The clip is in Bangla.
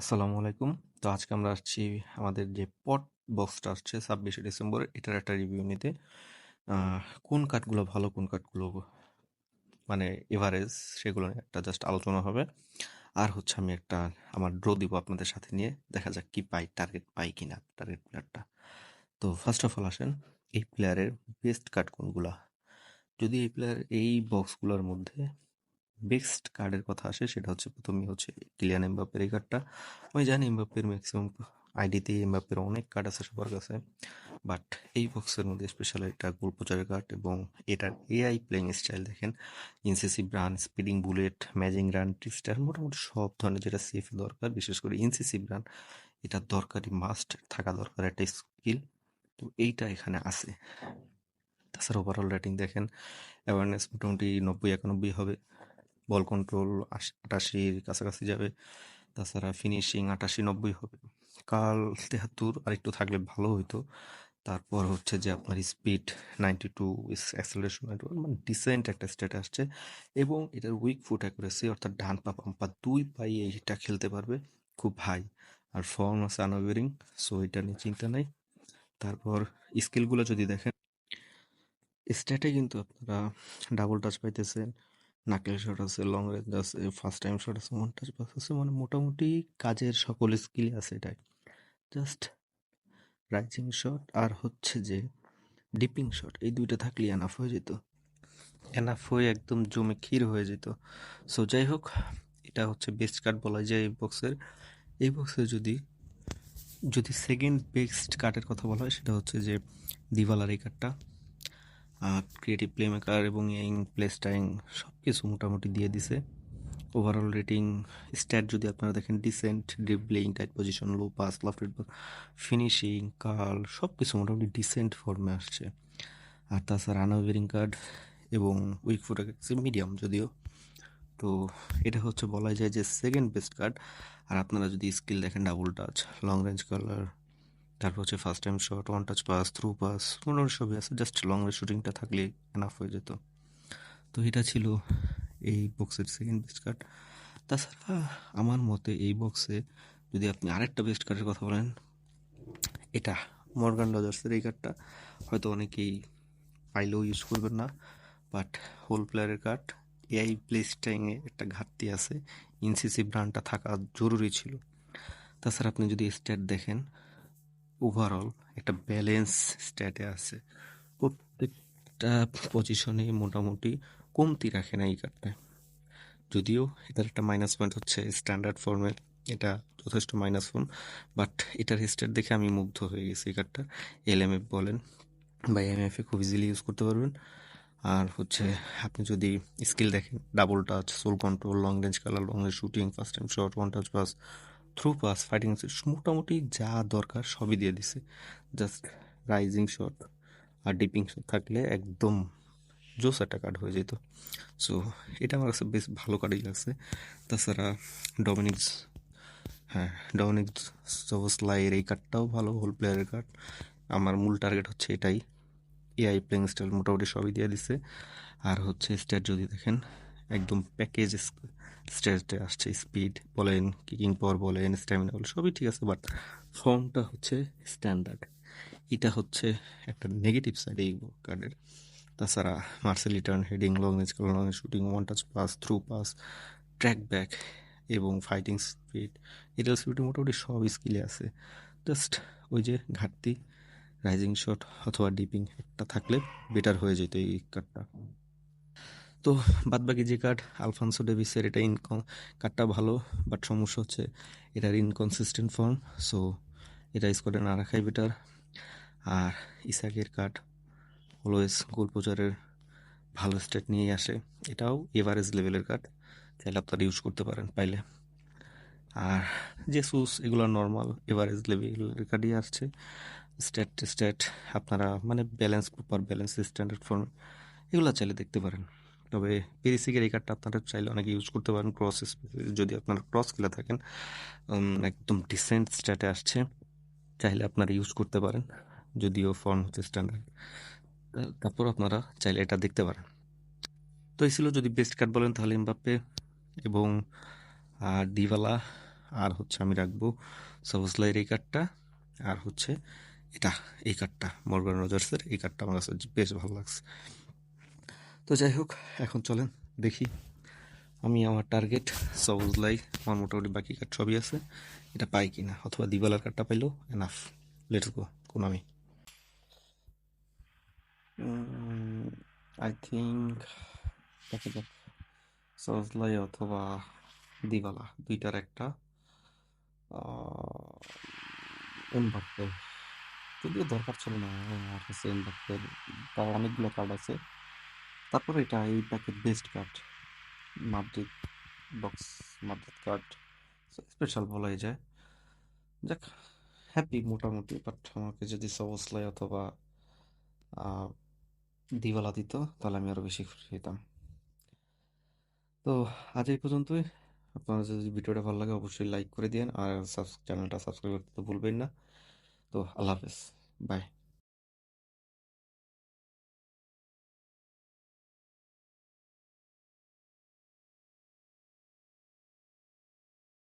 আসসালামু আলাইকুম। তো আজকে আমরা আসছি আমাদের যে পট বক্সটা আসছে ছাব্বিশে ডিসেম্বর, এটার একটা রিভিউ নিতে। কোন কাঠগুলো ভালো, কোন কাঠগুলো মানে এভারেজ সেগুলো একটা জাস্ট আলোচনা হবে। আর হচ্ছে আমি একটা আমার ড্র দিব আপনাদের সাথে নিয়ে, দেখা যাক কি পাই টার্গেট পাই কি না টার্গেট প্লেয়ারটা তো ফার্স্ট অফ অল আসেন, এই প্লেয়ারের বেস্ট কার্ড কোনগুলা? যদি এই প্লেয়ার এই বক্সগুলোর মধ্যে বেস্ট কার্ডের কথা আসে, সেটা হচ্ছে প্রথমেই হচ্ছে কিলিয়ান এমবাপ্পের এই কার্ডটা আমি জানি এমবাপ্পের ম্যাক্সিমাম আইডিতে এমবাপ্পের অনেক কার্ড আছে সবার কাছে বাট এই বক্সের মধ্যে স্পেশাল এটা গোল প্রচারের কার্ড এবং এটার এআই প্লেইং স্টাইল দেখেন। Incisive run speeding bullet mazing run trickster মোটামুটি সব ধরনের যেটা সেফ দরকার, বিশেষ করে ইনসিসি ব্রান এটা দরকারি মাস্ট থাকা দরকার একটা স্কিল তো এইটা এখানে আছে। তাছাড়া ওভারঅল রেটিং দেখেন অ্যাওয়ারনেস মোটামুটি নব্বই একানব্বই হবে। বল কন্ট্রোল আটাশির কাছাকাছি যাবে। তাছাড়া ফিনিশিং আটাশি নব্বই হবে। কাল তেহাত্তর আর একটু থাকলে ভালো হইতো। তারপর হচ্ছে যে আপনার স্পিড নাইনটি টু অ্যাক্সেলারেশন মানে ডিসেন্ট একটা স্টেট আসছে। এবং এটার উইক ফুট অ্যাকুরেসি অর্থাৎ ডান পা পাম্পা দুই পাই এইটা খেলতে পারবে খুব হাই আর ফর্ম আছে আনওয়েরিং সো এটা নিয়ে চিন্তা নাই। তারপর স্কিলগুলো যদি দেখেন স্ট্যাটে কিন্তু আপনারা ডাবল টাচ পাইতেছেন। নাকেল শট আছে লং রেঞ্জ আছে ফার্স্ট টাইম শট আছে ওয়ান টাচ পাস আছে মানে মোটামুটি কাজের সকল স্কিল আছে এটাই। জাস্ট রাইজিং শট আর হচ্ছে যে ডিপিং শট এই দুইটা থাকলে এনাফ হয়ে যেত। এনাফ হয়ে একদম জমে ক্ষীর হয়ে যেত। সো যাই হোক, এটা হচ্ছে বেস্ট কার্ড বলা যায় এই বক্সের এই বক্সে যদি যদি সেকেন্ড বেস্ট কার্ডের কথা বলা হয়, সেটা হচ্ছে যে দিওয়ালার এই কার্ডটা ক্রিয়েটিভ প্লে মেকার এবং ইং প্লে স্টাইং সব কিছু মোটামুটি দিয়ে দিছে। ওভারঅল রেটিং স্ট্যাট যদি আপনারা দেখেন decent dribbling tight possession low pass lofted finishing curl সব কিছু মোটামুটি ডিসেন্ট ফর্মে আসছে। আর তাছাড়া আনওয়েরিং কার্ড এবং উইক ফুট মিডিয়াম যদিও। তো এটা হচ্ছে বলা যায় যে সেকেন্ড বেস্ট কার্ড আর আপনারা যদি স্কিল দেখেন double touch long range curler তারপর হচ্ছে first time shot one touch pass through pass মোটামুটি সবই আছে? জাস্ট লং শুটিংটা থাকলে এনাফ হয়ে যেত। তো এটা ছিল এই বক্সের সেকেন্ড বেস্ট কার্ড তাছাড়া আমার মতে এই বক্সে যদি আপনি আরেকটা বেস্ট কার্ডের কথা বলেন, এটা মর্গান ডজার্সের এই কার্ডটা হয়তো অনেকেই পাইলেও ইউজ করবেন না বাট হোল প্লেয়ারের কার্ড এআই প্লে স্টাইংয়ে একটা ঘাটতি আছে ইনসিসি ব্র্যান্ডটা থাকা জরুরি ছিল। তাছাড়া আপনি যদি স্ট্যাট দেখেন ওভারঅল একটা ব্যালেন্স স্ট্যাটে আছে। প্রত্যেকটা পজিশনে মোটামুটি কমতি রাখে না এই কার্ডটা যদিও এটার একটা মাইনাস পয়েন্ট হচ্ছে স্ট্যান্ডার্ড ফর্মে এটা যথেষ্ট মাইনাস ফর্ম বাট এটার স্ট্যাট দেখে আমি মুগ্ধ হয়ে গেছি এই কার্ডটা এল এম এফ বলেন বা এম এফ খুব ইজিলি ইউজ করতে পারবেন। আর হচ্ছে আপনি যদি স্কিল দেখেন double touch sole control long range curler long range shooting first time shot one touch pass through pass fighting মোটামুটি যা দরকার সবই দিয়ে দিছে। জাস্ট রাইজিং শট আর ডিপিং শট থাকলে একদম জোস একটা কার্ড হয়ে যেত। সো এটা আমার কাছে বেশ ভালো কার্ডই লাগছে। তাছাড়া ডমিনিক্স হ্যাঁ ডমিনিক্স জোভসলাইয়ের এই কার্ডটাও ভালো হোল প্লেয়ারের কার্ড আমার মূল টার্গেট হচ্ছে এটাই। এআই প্লেইং স্টাইল মোটামুটি সবই দিয়ে দিছে। আর হচ্ছে স্ট্যাট যদি দেখেন, একদম প্যাকেজ স্ট্যাটে আসছে, স্পিড বলেন, কিকিং পাওয়ার বলেন, স্ট্যামিনা বলেন, সবই ঠিক আছে, বাট ফর্মটা হচ্ছে স্ট্যান্ডার্ড। এটা হচ্ছে একটা নেগেটিভ সাইড এই কার্ডের। তাছাড়া Marseille turn, heading long range long shooting one touch pass through pass track back এবং ফাইটিং স্পিড এটাল স্পিড মোটামুটি সব স্কিলে আছে। জাস্ট ওই যে ঘাটতি রাইজিং শট অথবা ডিপিং একটা থাকলে বেটার হয়ে যেত এই কার্ডটা তো বাদবাকি যে কার্ড আলফানসো ডেভিসের এটা ইনকম কার্ডটা ভালো বাট সমস্যা হচ্ছে এটার ইনকনসিস্টেন্ট ফর্ম সো এটা স্কোয়াডে না রাখাই বেটার আর ইসাকের কার্ড অলওয়েজ গোল প্রচারের ভালো স্টেট নিয়েই আসে, এটাও এভারেজ লেভেলের কার্ড চাইলে আপনারা ইউজ করতে পারেন পাইলে। আর যে সুস এগুলো নর্মাল এভারেজ লেভেলের কার্ডই আসছে। স্ট্যাট স্ট্যাট আপনারা মানে balance proper balance standard form এগুলো চাইলে দেখতে পারেন। তবে পেরিসিকের এই কার্ডটা আপনারা চাইলে অনেকে ইউজ করতে পারেন ক্রস যদি আপনারা ক্রস খেলে থাকেন একদম ডিসেন্ট স্ট্যাটে আসছে, চাইলে আপনারা ইউজ করতে পারেন, যদিও ফর্ম হচ্ছে স্ট্যান্ডার্ড তারপর আপনারা চাইলে এটা দেখতে পারেন। তো এই ছিল যদি বেস্ট কার্ড বলেন তাহলে এমবাপ্পে এবং দিওয়ালা আর হচ্ছে আমি রাখব সবুজলাইয়ের এই কার্ডটা আর হচ্ছে এটা, এই কার্ডটা মর্গান রজার্সের এই কার্ডটা আমার কাছে বেশ ভালো লাগছে। তো যাই হোক, এখন চলেন দেখি। আমি আমার টার্গেট সবুজ লাই আমার মোটামুটি বাকি কার্ড সবই আছে। এটা পাই কিনা? অথবা দিবালার কার্ডটা পাইলো? এনাফ লেটস গো কোন আমি? আই থিঙ্ক দেখা যাক। সজলাই অথবা দিবালা, দুইটার একটা। এমবাপ্পে যদিও দরকার ছিল না আমার কাছে এমবাপ্পের তার অনেকগুলো কার্ড আছে। তারপরে এটা এই packet best card Madrid box Madrid card special বলাই যায়। যাক হ্যাপি মোটামুটি বাট আমাকে যদি সবসলাই অথবা দিওয়ালা দিত, তাহলে আমি আরও বেশি খুশি হতাম তো আজ এই পর্যন্তই। আপনারা যদি ভিডিওটা ভালো লাগে, অবশ্যই লাইক করে দিন আর চ্যানেলটা সাবস্ক্রাইব করতে তো ভুলবেন না। তো আল্লাহ হাফেজ। বাই